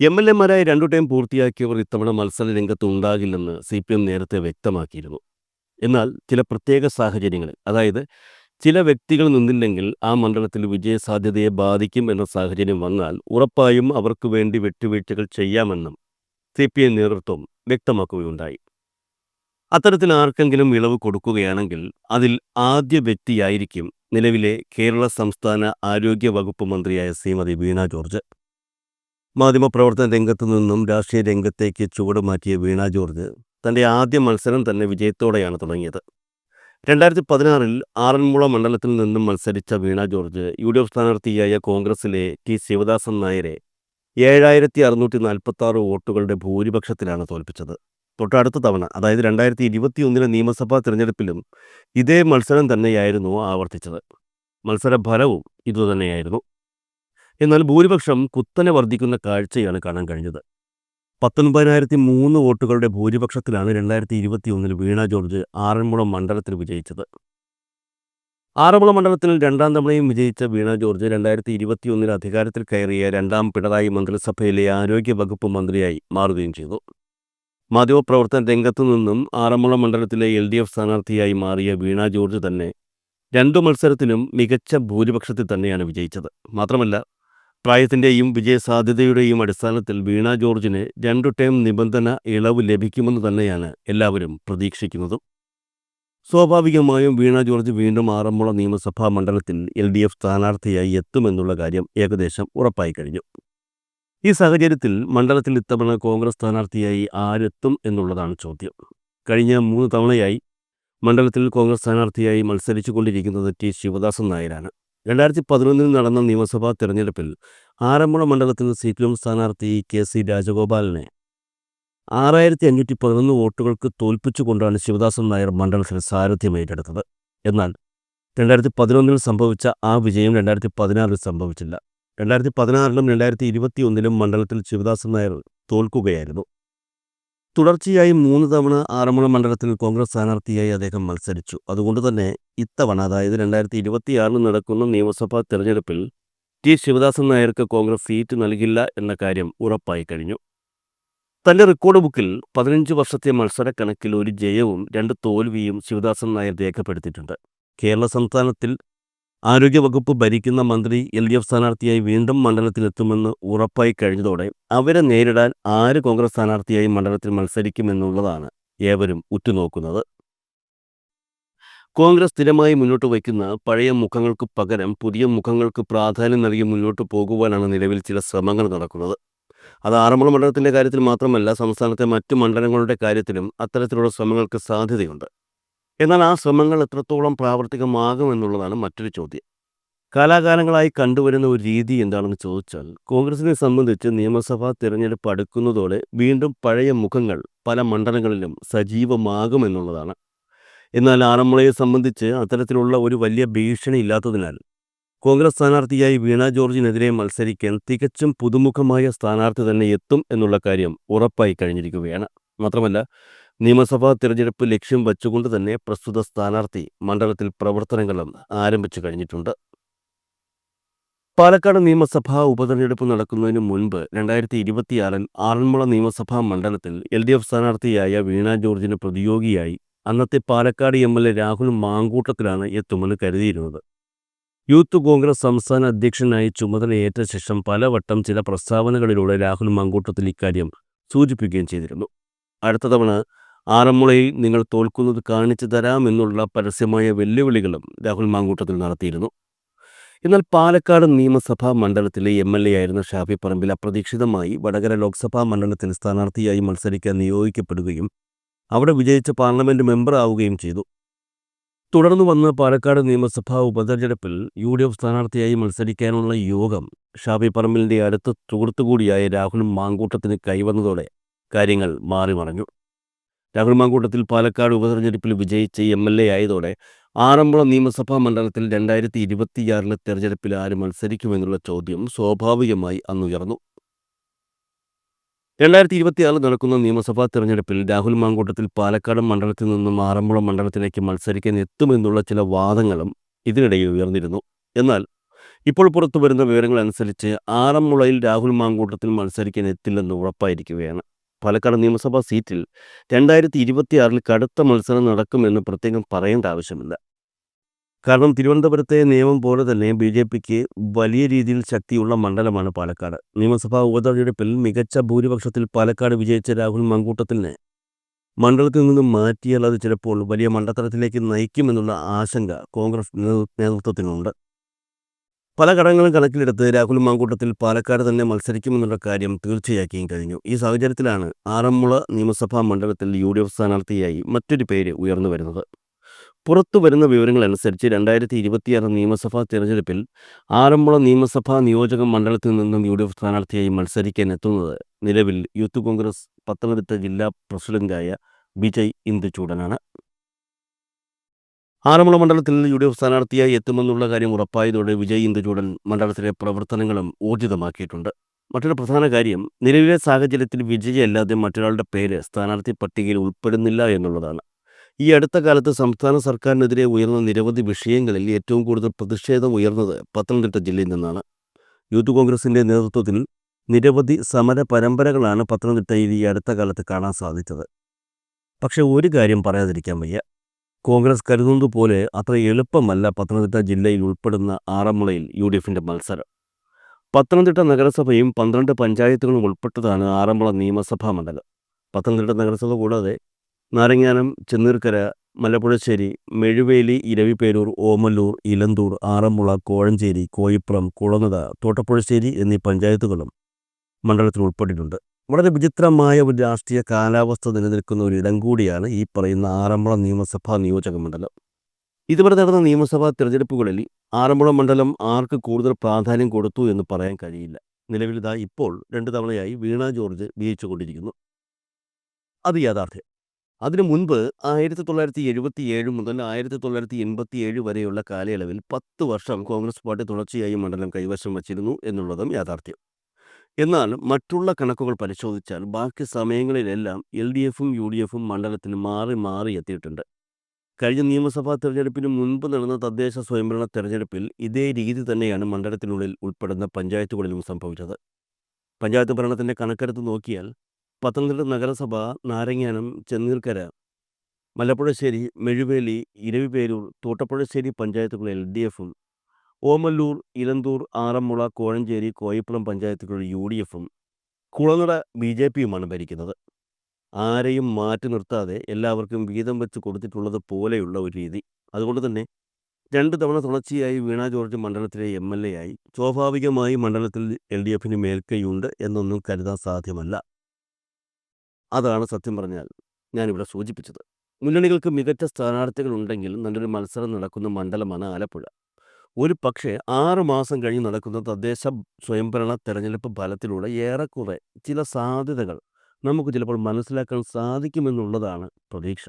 M L എമാരായി രണ്ടു time പൂർത്തിയാക്കിയവർ ഇത്തവണ മത്സര രംഗത്ത് ഉണ്ടാകില്ലെന്ന് സി പി എം നേരത്തെ വ്യക്തമാക്കിയിരുന്നു. എന്നാൽ ചില പ്രത്യേക സാഹചര്യങ്ങളിൽ അതായത് ചില വ്യക്തികൾ നിന്നില്ലെങ്കിൽ ആ മണ്ഡലത്തിൽ വിജയസാധ്യതയെ ബാധിക്കും എന്ന സാഹചര്യം വന്നാൽ ഉറപ്പായും അവർക്ക് വേണ്ടി വെട്ടുവീഴ്ചകൾ ചെയ്യാമെന്നും സി പി എം നേതൃത്വം വ്യക്തമാക്കുകയുണ്ടായി. അത്തരത്തിൽ ആർക്കെങ്കിലും ഇളവ് കൊടുക്കുകയാണെങ്കിൽ അതിൽ ആദ്യ വ്യക്തിയായിരിക്കും നിലവിലെ കേരള സംസ്ഥാന ആരോഗ്യ വകുപ്പ് മന്ത്രിയായ ശ്രീമതി വീണ ജോർജ് മാധ്യമപ്രവർത്തന രംഗത്തു നിന്നും രാഷ്ട്രീയ രംഗത്തേക്ക് ചുവട് മാറ്റിയ വീണ ജോർജ് തന്റെ ആദ്യ മത്സരം തന്നെ വിജയത്തോടെയാണ് തുടങ്ങിയത്. രണ്ടായിരത്തി പതിനാറിൽ ആറന്മുള മണ്ഡലത്തിൽ നിന്നും മത്സരിച്ച Veena George U D F സ്ഥാനാർത്ഥിയായ കോൺഗ്രസിലെ ടി ശിവദാസൻ നായരെ ഏഴായിരത്തി അറുന്നൂറ്റി നാൽപ്പത്തി ആറ് വോട്ടുകളുടെ ഭൂരിപക്ഷത്തിലാണ് തോൽപ്പിച്ചത്. തൊട്ടടുത്ത തവണ അതായത് രണ്ടായിരത്തി ഇരുപത്തിയൊന്നിലെ നിയമസഭാ തിരഞ്ഞെടുപ്പിലും ഇതേ മത്സരം തന്നെയായിരുന്നു ആവർത്തിച്ചത്. മത്സര മത്സരഫലവും ഇതുതന്നെയായിരുന്നു. എന്നാൽ ഭൂരിപക്ഷം കുത്തനെ വർദ്ധിക്കുന്ന കാഴ്ചയാണ് കാണാൻ കഴിഞ്ഞത്. പത്തൊൻപതിനായിരത്തി മൂന്ന് വോട്ടുകളുടെ ഭൂരിപക്ഷത്തിലാണ് രണ്ടായിരത്തി ഇരുപത്തിയൊന്നിൽ വീണ ജോർജ് ആറന്മുള മണ്ഡലത്തിൽ വിജയിച്ചത്. ആറന്മുള മണ്ഡലത്തിൽ രണ്ടാം തവണയും വിജയിച്ച വീണ ജോർജ് രണ്ടായിരത്തി ഇരുപത്തിയൊന്നിൽ അധികാരത്തിൽ കയറിയ രണ്ടാം പിണറായി മന്ത്രിസഭയിലെ ആരോഗ്യ വകുപ്പ് മന്ത്രിയായി മാറുകയും ചെയ്തു. മാധ്യമപ്രവർത്തന രംഗത്തു നിന്നും ആറന്മുള മണ്ഡലത്തിലെ എൽ ഡി എഫ് സ്ഥാനാർത്ഥിയായി മാറിയ വീണ ജോർജ് തന്നെ രണ്ടു മത്സരത്തിലും മികച്ച ഭൂരിപക്ഷത്തിൽ തന്നെയാണ് വിജയിച്ചത്. മാത്രമല്ല പ്രായത്തിന്റെയും വിജയസാധ്യതയുടെയും അടിസ്ഥാനത്തിൽ വീണ ജോർജിന് രണ്ടു ടേം നിബന്ധന ഇളവ് ലഭിക്കുമെന്ന് തന്നെയാണ് എല്ലാവരും പ്രതീക്ഷിക്കുന്നതും. സ്വാഭാവികമായും വീണ ജോർജ് വീണ്ടും ആറന്മുള നിയമസഭാ മണ്ഡലത്തിൽ എൽ ഡി എഫ് സ്ഥാനാർത്ഥിയായി എത്തുമെന്നുള്ള കാര്യം ഏകദേശം ഉറപ്പായി കഴിഞ്ഞു. ഈ സാഹചര്യത്തിൽ മണ്ഡലത്തിൽ ഇത്തവണ കോൺഗ്രസ് സ്ഥാനാർത്ഥിയായി ആരെത്തും എന്നുള്ളതാണ് ചോദ്യം. കഴിഞ്ഞ മൂന്ന് തവണയായി മണ്ഡലത്തിൽ കോൺഗ്രസ് സ്ഥാനാർത്ഥിയായി മത്സരിച്ചു കൊണ്ടിരിക്കുന്നത് ടി ശിവദാസൻ നായരാണ്. രണ്ടായിരത്തി പതിനൊന്നിൽ നടന്ന നിയമസഭാ തെരഞ്ഞെടുപ്പിൽ ആറന്മുള മണ്ഡലത്തിൽ സി പി എം സ്ഥാനാർത്ഥി കെ സി രാജഗോപാലിനെ ആറായിരത്തി അഞ്ഞൂറ്റി പതിനൊന്ന് വോട്ടുകൾക്ക് തോൽപ്പിച്ചുകൊണ്ടാണ് ശിവദാസൻ നായർ മണ്ഡലത്തിൽ സാരഥ്യം ഏറ്റെടുത്തത്. എന്നാൽ രണ്ടായിരത്തി പതിനൊന്നിൽ സംഭവിച്ച ആ വിജയം രണ്ടായിരത്തി പതിനാറിൽ സംഭവിച്ചില്ല. രണ്ടായിരത്തി പതിനാറിലും രണ്ടായിരത്തി ഇരുപത്തിയൊന്നിലും മണ്ഡലത്തിൽ ശിവദാസൻ നായർ തോൽക്കുകയായിരുന്നു. തുടർച്ചയായി മൂന്ന് തവണ ആറന്മുള മണ്ഡലത്തിൽ കോൺഗ്രസ് സ്ഥാനാർത്ഥിയായി അദ്ദേഹം മത്സരിച്ചു. അതുകൊണ്ട് തന്നെ ഇത്തവണ അതായത് രണ്ടായിരത്തി ഇരുപത്തിയാറിൽ നടക്കുന്ന നിയമസഭാ തെരഞ്ഞെടുപ്പിൽ ടി. ശിവദാസൻ നായർക്ക് കോൺഗ്രസ് സീറ്റ് നൽകില്ല എന്ന കാര്യം ഉറപ്പായി കഴിഞ്ഞു. തന്റെ റെക്കോർഡ് ബുക്കിൽ പതിനഞ്ച് വർഷത്തെ മത്സരക്കണക്കിൽ ഒരു ജയവും രണ്ട് തോൽവിയും ശിവദാസൻ നായർ രേഖപ്പെടുത്തിയിട്ടുണ്ട്. കേരള സംസ്ഥാനത്തിൽ ആരോഗ്യവകുപ്പ് ഭരിക്കുന്ന മന്ത്രി എൽ ഡി എഫ് സ്ഥാനാർത്ഥിയായി വീണ്ടും മണ്ഡലത്തിലെത്തുമെന്ന് ഉറപ്പായി കഴിഞ്ഞതോടെ അവരെ നേരിടാൻ ആര് കോൺഗ്രസ് സ്ഥാനാർത്ഥിയായി മണ്ഡലത്തിൽ മത്സരിക്കുമെന്നുള്ളതാണ് ഏവരും ഉറ്റുനോക്കുന്നത്. കോൺഗ്രസ് സ്ഥിരമായി മുന്നോട്ട് വയ്ക്കുന്ന പഴയ മുഖങ്ങൾക്ക് പകരം പുതിയ മുഖങ്ങൾക്ക് പ്രാധാന്യം നൽകി മുന്നോട്ട് പോകുവാനാണ് നിലവിൽ ചില ശ്രമങ്ങൾ നടക്കുന്നത്. അത് ആറന്മുള മണ്ഡലത്തിന്റെ കാര്യത്തിൽ മാത്രമല്ല സംസ്ഥാനത്തെ മറ്റു മണ്ഡലങ്ങളുടെ കാര്യത്തിലും അത്തരത്തിലുള്ള ശ്രമങ്ങൾക്ക് സാധ്യതയുണ്ട്. എന്നാൽ ആ ശ്രമങ്ങൾ എത്രത്തോളം പ്രാവർത്തികമാകുമെന്നുള്ളതാണ് മറ്റൊരു ചോദ്യം. കാലാകാലങ്ങളായി കണ്ടുവരുന്ന ഒരു രീതി എന്താണെന്ന് ചോദിച്ചാൽ കോൺഗ്രസിനെ സംബന്ധിച്ച് നിയമസഭാ തിരഞ്ഞെടുപ്പ് അടുക്കുന്നതോടെ വീണ്ടും പഴയ മുഖങ്ങൾ പല മണ്ഡലങ്ങളിലും സജീവമാകുമെന്നുള്ളതാണ്. എന്നാൽ ആറന്മുളയെ സംബന്ധിച്ച് അത്തരത്തിലുള്ള ഒരു വലിയ ഭീഷണി ഇല്ലാത്തതിനാൽ കോൺഗ്രസ് സ്ഥാനാർത്ഥിയായി വീണ ജോർജിനെതിരെ മത്സരിക്കാൻ തികച്ചും പുതുമുഖമായ സ്ഥാനാർത്ഥി തന്നെ എത്തും എന്നുള്ള കാര്യം ഉറപ്പായി കഴിഞ്ഞിരിക്കുകയാണ്. മാത്രമല്ല നിയമസഭാ തിരഞ്ഞെടുപ്പ് ലക്ഷ്യം വച്ചുകൊണ്ട് തന്നെ പ്രസ്തുത സ്ഥാനാർത്ഥി മണ്ഡലത്തിൽ പ്രവർത്തനങ്ങളും ആരംഭിച്ചു കഴിഞ്ഞിട്ടുണ്ട്. പാലക്കാട് നിയമസഭാ ഉപതെരഞ്ഞെടുപ്പ് നടക്കുന്നതിന് മുൻപ് രണ്ടായിരത്തി ഇരുപത്തിയാറിൽ ആറന്മുള നിയമസഭാ മണ്ഡലത്തിൽ എൽ ഡി എഫ് സ്ഥാനാർത്ഥിയായ വീണ ജോർജിന് പ്രതിയോഗിയായി അന്നത്തെ Palakkad M L A Rahul മാങ്കൂട്ടത്തിലാണ് എത്തുമെന്ന് കരുതിയിരുന്നത്. യൂത്ത് കോൺഗ്രസ് സംസ്ഥാന അധ്യക്ഷനായി ചുമതലയേറ്റ ശേഷം പലവട്ടം ചില പ്രസ്താവനകളിലൂടെ രാഹുൽ മാങ്കൂട്ടത്തിൽ ഇക്കാര്യം സൂചിപ്പിക്കുകയും ചെയ്തിരുന്നു. അടുത്ത തവണ ആറന്മുളയിൽ നിങ്ങൾ തോൽക്കുന്നത് കാണിച്ചു തരാമെന്നുള്ള പരസ്യമായ വെല്ലുവിളികളും രാഹുൽ മാങ്കൂട്ടത്തിൽ നടത്തിയിരുന്നു. എന്നാൽ പാലക്കാട് നിയമസഭാ മണ്ഡലത്തിലെ എം എൽ എ ആയിരുന്ന ഷാഫി പറമ്പിൽ അപ്രതീക്ഷിതമായി വടകര ലോക്സഭാ മണ്ഡലത്തിൽ സ്ഥാനാർത്ഥിയായി മത്സരിക്കാൻ നിയോഗിക്കപ്പെടുകയും അവിടെ വിജയിച്ച പാർലമെന്റ് മെമ്പർ ആവുകയും ചെയ്തു. തുടർന്ന് വന്ന പാലക്കാട് നിയമസഭാ ഉപതെരഞ്ഞെടുപ്പിൽ യു ഡി എഫ് സ്ഥാനാർത്ഥിയായി മത്സരിക്കാനുള്ള യോഗം ഷാഫി പറമ്പിലിന്റെ അടുത്ത സുഹൃത്തുകൂടിയായ രാഹുൽ മാങ്കൂട്ടത്തിന് കൈവന്നതോടെ കാര്യങ്ങൾ മാറി മറഞ്ഞു രാഹുൽ മാങ്കൂട്ടത്തിൽ പാലക്കാട് ഉപതെരഞ്ഞെടുപ്പിൽ വിജയിച്ച എം എൽ എ ആയതോടെ ആറന്മുള നിയമസഭാ മണ്ഡലത്തിൽ രണ്ടായിരത്തി ഇരുപത്തിയാറിലെ തെരഞ്ഞെടുപ്പിൽ ആര് മത്സരിക്കുമെന്നുള്ള ചോദ്യം സ്വാഭാവികമായി അന്നുയർന്നു രണ്ടായിരത്തി ഇരുപത്തിയാറിൽ നടക്കുന്ന നിയമസഭാ തെരഞ്ഞെടുപ്പിൽ രാഹുൽ മാങ്കൂട്ടത്തിൽ പാലക്കാട് മണ്ഡലത്തിൽ നിന്നും ആറന്മുള മണ്ഡലത്തിലേക്ക് മത്സരിക്കാൻ എത്തുമെന്നുള്ള ചില വാദങ്ങളും ഇതിനിടയിൽ ഉയർന്നിരുന്നു. എന്നാൽ ഇപ്പോൾ പുറത്തു വരുന്ന വിവരങ്ങൾ അനുസരിച്ച് ആറന്മുളയിൽ രാഹുൽ മാങ്കൂട്ടത്തിൽ മത്സരിക്കാൻ എത്തില്ലെന്ന് ഉറപ്പായിരിക്കുകയാണ്. പാലക്കാട് നിയമസഭാ സീറ്റിൽ രണ്ടായിരത്തി ഇരുപത്തിയാറിൽ കടുത്ത മത്സരം നടക്കുമെന്ന് പ്രത്യേകം പറയേണ്ട ആവശ്യമില്ല. കാരണം തിരുവനന്തപുരത്തെ നിയമം പോലെ തന്നെ ബി ജെ പിക്ക് വലിയ രീതിയിൽ ശക്തിയുള്ള മണ്ഡലമാണ് പാലക്കാട്. നിയമസഭാ ഉപതെരഞ്ഞെടുപ്പിൽ മികച്ച ഭൂരിപക്ഷത്തിൽ പാലക്കാട് വിജയിച്ച രാഹുൽ മങ്കൂട്ടത്തിനെ മണ്ഡലത്തിൽ നിന്നും മാറ്റിയാൽ അത് ചിലപ്പോൾ വലിയ മണ്ടത്തരത്തിലേക്ക് നയിക്കുമെന്നുള്ള ആശങ്ക കോൺഗ്രസ് നേതൃത്വത്തിനുണ്ട്. പല ഘടകങ്ങളും കണക്കിലെടുത്ത് രാഹുൽ മാങ്കൂട്ടത്തിൽ പാലക്കാട് തന്നെ മത്സരിക്കുമെന്നുള്ള കാര്യം തീർച്ചയാക്കിയും കഴിഞ്ഞു. ഈ സാഹചര്യത്തിലാണ് ആറന്മുള നിയമസഭാ മണ്ഡലത്തിൽ യു ഡി എഫ് സ്ഥാനാർത്ഥിയായി മറ്റൊരു പേര് ഉയർന്നു വരുന്നത്. പുറത്തു വരുന്ന വിവരങ്ങളനുസരിച്ച് രണ്ടായിരത്തി ഇരുപത്തിയാറ് നിയമസഭാ തിരഞ്ഞെടുപ്പിൽ ആറന്മുള നിയമസഭാ നിയോജക മണ്ഡലത്തിൽ നിന്നും യു ഡി എഫ് സ്ഥാനാർത്ഥിയായി മത്സരിക്കാൻ എത്തുന്നത് നിലവിൽ യൂത്ത് കോൺഗ്രസ് പത്തനംതിട്ട ജില്ലാ പ്രസിഡന്റായ വിജയ് ഇന്ദുചൂടനാണ്. ആറന്മുള മണ്ഡലത്തിൽ യു ഡി എഫ് സ്ഥാനാർത്ഥിയായി എത്തുമെന്നുള്ള കാര്യം ഉറപ്പായതോടെ വിജയ് ഇന്ദുചൂടൻ മണ്ഡലത്തിലെ പ്രവർത്തനങ്ങളും ഊർജിതമാക്കിയിട്ടുണ്ട്. മറ്റൊരു പ്രധാന കാര്യം നിലവിലെ സാഹചര്യത്തിൽ വിജയ് അല്ലാതെ മറ്റൊരാളുടെ പേര് സ്ഥാനാർത്ഥി പട്ടികയിൽ ഉൾപ്പെടുന്നില്ല എന്നുള്ളതാണ്. ഈ അടുത്ത കാലത്ത് സംസ്ഥാന സർക്കാരിനെതിരെ ഉയർന്ന നിരവധി വിഷയങ്ങളിൽ ഏറ്റവും കൂടുതൽ പ്രതിഷേധം ഉയർന്നത് പത്തനംതിട്ട ജില്ലയിൽ നിന്നാണ്. യൂത്ത് കോൺഗ്രസിന്റെ നേതൃത്വത്തിൽ നിരവധി സമര പരമ്പരകളാണ് പത്തനംതിട്ടയിൽ ഈ അടുത്ത കാലത്ത് കാണാൻ സാധിച്ചത്. പക്ഷേ ഒരു കാര്യം പറയാതിരിക്കാൻ വയ്യ. കോൺഗ്രസ് കരുതുന്നത് പോലെ അത്ര എളുപ്പമല്ല പത്തനംതിട്ട ജില്ലയിൽ ഉൾപ്പെടുന്ന ആറന്മുളയിൽ യു ഡി എഫിന്റെ മത്സരം. പത്തനംതിട്ട നഗരസഭയും പന്ത്രണ്ട് പഞ്ചായത്തുകളും ഉൾപ്പെട്ടതാണ് ആറന്മുള നിയമസഭാ മണ്ഡലം. പത്തനംതിട്ട നഗരസഭ കൂടാതെ നാരങ്ങാനം ചെന്നീർക്കര മലപ്പുഴശ്ശേരി മെഴുവേലി ഇരവിപേരൂർ ഓമല്ലൂർ ഇലന്തൂർ ആറന്മുള കോഴഞ്ചേരി കോയിപ്പുറം കുളനട തോട്ടപ്പുഴശ്ശേരി എന്നീ പഞ്ചായത്തുകളും മണ്ഡലത്തിൽ ഉൾപ്പെട്ടിട്ടുണ്ട്. വളരെ വിചിത്രമായ ഒരു രാഷ്ട്രീയ കാലാവസ്ഥ നിലനിൽക്കുന്ന ഒരു ഇടം കൂടിയാണ് ഈ പറയുന്ന ആറന്മുള നിയമസഭാ നിയോജക മണ്ഡലം ഇതുവരെ നടന്ന നിയമസഭാ തിരഞ്ഞെടുപ്പുകളിൽ ആറന്മുള മണ്ഡലം ആർക്ക് കൂടുതൽ പ്രാധാന്യം കൊടുത്തു എന്ന് പറയാൻ കഴിയില്ല. നിലവിലിതാ ഇപ്പോൾ രണ്ട് തവണയായി വീണ ജോർജ് വിജയിച്ചുകൊണ്ടിരിക്കുന്നു അത് യാഥാർത്ഥ്യം. അതിനു മുൻപ് ആയിരത്തി തൊള്ളായിരത്തി എഴുപത്തി ഏഴ് മുതൽ ആയിരത്തി തൊള്ളായിരത്തി എൺപത്തി ഏഴ് വരെയുള്ള കാലയളവിൽ പത്ത് വർഷം കോൺഗ്രസ് പാർട്ടി തുടർച്ചയായി മണ്ഡലം കൈവശം വച്ചിരുന്നു എന്നുള്ളതും യാഥാർത്ഥ്യം. എന്നാൽ മറ്റുള്ള കണക്കുകൾ പരിശോധിച്ചാൽ ബാക്കി സമയങ്ങളിലെല്ലാം എൽ ഡി എഫും യു ഡി എഫും മണ്ഡലത്തിന് മാറി മാറി എത്തിയിട്ടുണ്ട്. കഴിഞ്ഞ നിയമസഭാ തെരഞ്ഞെടുപ്പിന് മുൻപ് നടന്ന തദ്ദേശ സ്വയംഭരണ തെരഞ്ഞെടുപ്പിൽ ഇതേ രീതി തന്നെയാണ് മണ്ഡലത്തിനുള്ളിൽ ഉൾപ്പെടുന്ന പഞ്ചായത്തുകളിലും സംഭവിച്ചത്. പഞ്ചായത്ത് ഭരണത്തിന്റെ കണക്കെടുത്ത് നോക്കിയാൽ പത്തനംതിട്ട നഗരസഭ നാരങ്ങാനം ചെന്നീർക്കര മലപ്പുഴശ്ശേരി മെഴുവേലി ഇരവിപേരൂർ തോട്ടപ്പുഴശ്ശേരി പഞ്ചായത്തുകൾ എൽ ഡി എഫും ഓമല്ലൂർ ഇലന്തൂർ ആറന്മുള കോഴഞ്ചേരി കോയിപ്പുറം പഞ്ചായത്തുകളിൽ യു ഡി എഫും കുളനട ബി ജെ പിയുമാണ് ഭരിക്കുന്നത്. ആരെയും മാറ്റി നിർത്താതെ എല്ലാവർക്കും വീതം വെച്ച് കൊടുത്തിട്ടുള്ളത് പോലെയുള്ള ഒരു രീതി. അതുകൊണ്ട് തന്നെ രണ്ട് തവണ തുടർച്ചയായി വീണ ജോർജ് മണ്ഡലത്തിലെ എം എൽ എ ആയി സ്വാഭാവികമായി മണ്ഡലത്തിൽ എൽ ഡി എഫിന് മേൽക്കൈയുണ്ട് എന്നൊന്നും കരുതാൻ സാധ്യമല്ല. അതാണ് സത്യം പറഞ്ഞാൽ ഞാനിവിടെ സൂചിപ്പിച്ചത്. മുന്നണികൾക്ക് മികച്ച സ്ഥാനാർത്ഥികൾ ഉണ്ടെങ്കിൽ നല്ലൊരു മത്സരം നടക്കുന്ന മണ്ഡലമാണ് ആലപ്പുഴ. ഒരു പക്ഷേ ആറുമാസം കഴിഞ്ഞ് നടക്കുന്ന തദ്ദേശ സ്വയംഭരണ തെരഞ്ഞെടുപ്പ് ഫലത്തിലൂടെ ഏറെക്കുറെ ചില സാധ്യതകൾ നമുക്ക് ചിലപ്പോൾ മനസ്സിലാക്കാൻ സാധിക്കുമെന്നുള്ളതാണ് പ്രതീക്ഷ.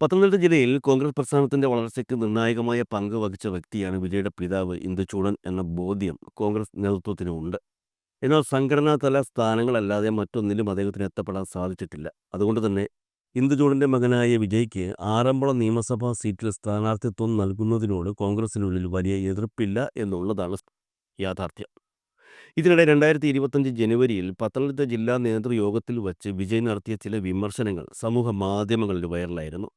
പത്തനംതിട്ട ജില്ലയിൽ കോൺഗ്രസ് പ്രസ്ഥാനത്തിന്റെ വളർച്ചയ്ക്ക് നിർണായകമായ പങ്ക് വഹിച്ച വ്യക്തിയാണ് വിജയുടെ പിതാവ് ഇന്ദുചൂടൻ എന്ന ബോധ്യം കോൺഗ്രസ് നേതൃത്വത്തിനുണ്ട് എന്നാൽ സംഘടനാതല സ്ഥാനങ്ങളല്ലാതെ മറ്റൊന്നിലും അദ്ദേഹത്തിന് എത്തപ്പെടാൻ സാധിച്ചിട്ടില്ല. അതുകൊണ്ട് തന്നെ ഇന്ദുചൂടന്റെ മകനായ വിജയ്ക്ക് ആറന്മുള നിയമസഭാ സീറ്റിൽ സ്ഥാനാർത്ഥിത്വം നൽകുന്നതിനോട് കോൺഗ്രസിനുള്ളിൽ വലിയ എതിർപ്പില്ല എന്നുള്ളതാണ് യാഥാർത്ഥ്യം. ഇതിനിടെ രണ്ടായിരത്തി ഇരുപത്തഞ്ച് ജനുവരിയിൽ പത്തനംതിട്ട ജില്ലാ നേതൃയോഗത്തിൽ വച്ച് വിജയ് നടത്തിയ ചില വിമർശനങ്ങൾ സമൂഹ മാധ്യമങ്ങളിൽ വൈറലായിരുന്നു.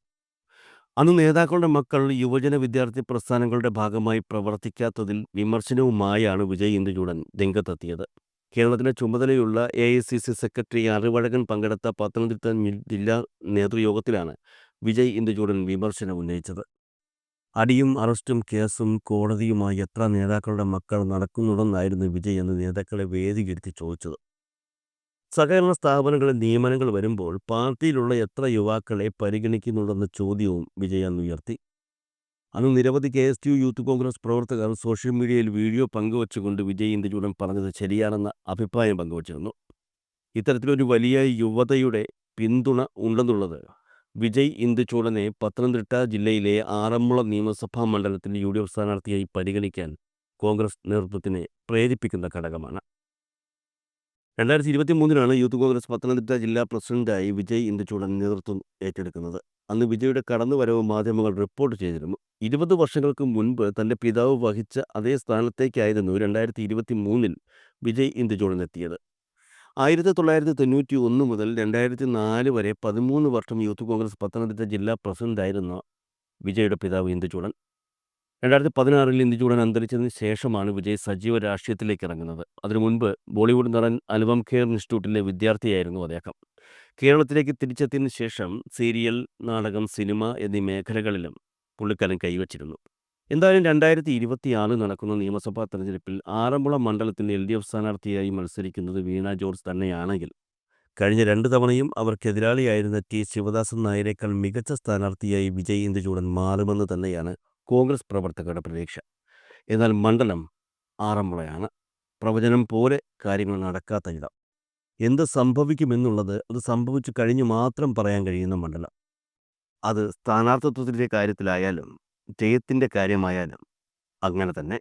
അന്ന് നേതാക്കളുടെ മക്കൾ യുവജന വിദ്യാർത്ഥി പ്രസ്ഥാനങ്ങളുടെ ഭാഗമായി പ്രവർത്തിക്കാത്തതിൽ വിമർശനവുമായാണ് വിജയ് ഇന്ദുചൂടൻ രംഗത്തെത്തിയത്. കേരളത്തിന്റെ ചുമതലയുള്ള A I C C secretary Arivazhagan പങ്കെടുത്ത പത്തനംതിട്ട ജില്ലാ നേതൃയോഗത്തിലാണ് വിജയ് ഇന്ദുചൂടൻ വിമർശനം ഉന്നയിച്ചത്. അടിയും അറസ്റ്റും കേസും കോടതിയുമായി എത്ര നേതാക്കളുടെ മക്കൾ നടക്കുന്നുണ്ടെന്നായിരുന്നു വിജയ് എന്ന് നേതാക്കളെ വേദികരുത്തി ചോദിച്ചത്. സഹകരണ സ്ഥാപനങ്ങളിൽ നിയമനങ്ങൾ വരുമ്പോൾ പാർട്ടിയിലുള്ള എത്ര യുവാക്കളെ പരിഗണിക്കുന്നുണ്ടെന്ന ചോദ്യവും വിജയ് അന്ന് ഉയർത്തി. അന്ന് നിരവധി K S U Youth Congress പ്രവർത്തകർ സോഷ്യൽ മീഡിയയിൽ വീഡിയോ പങ്കുവച്ചുകൊണ്ട് വിജയ് ഇന്ദുചൂടൻ പറഞ്ഞത് ശരിയാണെന്ന അഭിപ്രായം പങ്കുവച്ചിരുന്നു. ഇത്തരത്തിലൊരു വലിയ യുവതയുടെ പിന്തുണ ഉണ്ടെന്നുള്ളത് വിജയ് ഇന്ദുചൂടനെ പത്തനംതിട്ട ജില്ലയിലെ ആറന്മുള നിയമസഭാ മണ്ഡലത്തിൽ യു ഡി എഫ് സ്ഥാനാർത്ഥിയായി പരിഗണിക്കാൻ കോൺഗ്രസ് നേതൃത്വത്തിനെ പ്രേരിപ്പിക്കുന്ന ഘടകമാണ്. രണ്ടായിരത്തി ഇരുപത്തി മൂന്നിനാണ് യൂത്ത് കോൺഗ്രസ് പത്തനംതിട്ട ജില്ലാ പ്രസിഡന്റായി വിജയ് ഇന്ദുചൂടൻ നേതൃത്വം ഏറ്റെടുക്കുന്നത്. അന്ന് വിജയുടെ കടന്നുവരവ് മാധ്യമങ്ങൾ റിപ്പോർട്ട് ചെയ്തിരുന്നു. ഇരുപത് വർഷങ്ങൾക്ക് മുൻപ് തന്റെ പിതാവ് വഹിച്ച അതേ സ്ഥാനത്തേക്കായിരുന്നു രണ്ടായിരത്തി ഇരുപത്തി മൂന്നിൽ വിജയ് ഇന്ദുചൂടൻ എത്തിയത് ആയിരത്തി തൊള്ളായിരത്തി തൊണ്ണൂറ്റി ഒന്ന് മുതൽ രണ്ടായിരത്തി നാല് വരെ പതിമൂന്ന് വർഷം യൂത്ത് കോൺഗ്രസ് പത്തനംതിട്ട ജില്ലാ പ്രസിഡന്റായിരുന്ന വിജയുടെ പിതാവ് ഇന്ദുചൂടൻ രണ്ടായിരത്തി പതിനാറിൽ ഇന്ദുചൂടൻ അന്തരിച്ചതിന് ശേഷമാണ് വിജയ് സജീവ രാഷ്ട്രീയത്തിലേക്ക് ഇറങ്ങുന്നത്. അതിനു മുൻപ് ബോളിവുഡ് നടൻ അനുപം ഖേർ ഇൻസ്റ്റിറ്റ്യൂട്ടിലെ വിദ്യാർത്ഥിയായിരുന്നു അദ്ദേഹം. കേരളത്തിലേക്ക് തിരിച്ചെത്തിയതിനു ശേഷം സീരിയൽ നാടകം സിനിമ എന്നീ മേഖലകളിലും പുള്ളിക്കാരൻ കൈവച്ചിരുന്നു എന്തായാലും രണ്ടായിരത്തി ഇരുപത്തിയാറ് നടക്കുന്ന നിയമസഭാ തെരഞ്ഞെടുപ്പിൽ ആറന്മുള മണ്ഡലത്തിന്റെ എൽ ഡി എഫ് സ്ഥാനാർത്ഥിയായി മത്സരിക്കുന്നത് വീണ ജോർജ് തന്നെയാണെങ്കിൽ കഴിഞ്ഞ രണ്ട് തവണയും അവർക്കെതിരാളിയായിരുന്ന ടി ശിവദാസൻ നായരേക്കാൾ മികച്ച സ്ഥാനാർത്ഥിയായി വിജയ് ഇന്ദുചൂടൻ മാറുമെന്ന് തന്നെയാണ് കോൺഗ്രസ് പ്രവർത്തകരുടെ പ്രതീക്ഷ. എന്നാൽ മണ്ഡലം ആറന്മുളയാണ്. പ്രവചനം പോലെ കാര്യങ്ങൾ നടക്കാത്ത ഇടം എന്ത് സംഭവിക്കുമെന്നുള്ളത് അത് സംഭവിച്ചു കഴിഞ്ഞു മാത്രം പറയാൻ കഴിയുന്ന മണ്ഡലം. അത് സ്ഥാനാർത്ഥിത്വത്തിന്റെ കാര്യത്തിലായാലും ജയത്തിന്റെ കാര്യമായാലും അങ്ങനെ തന്നെ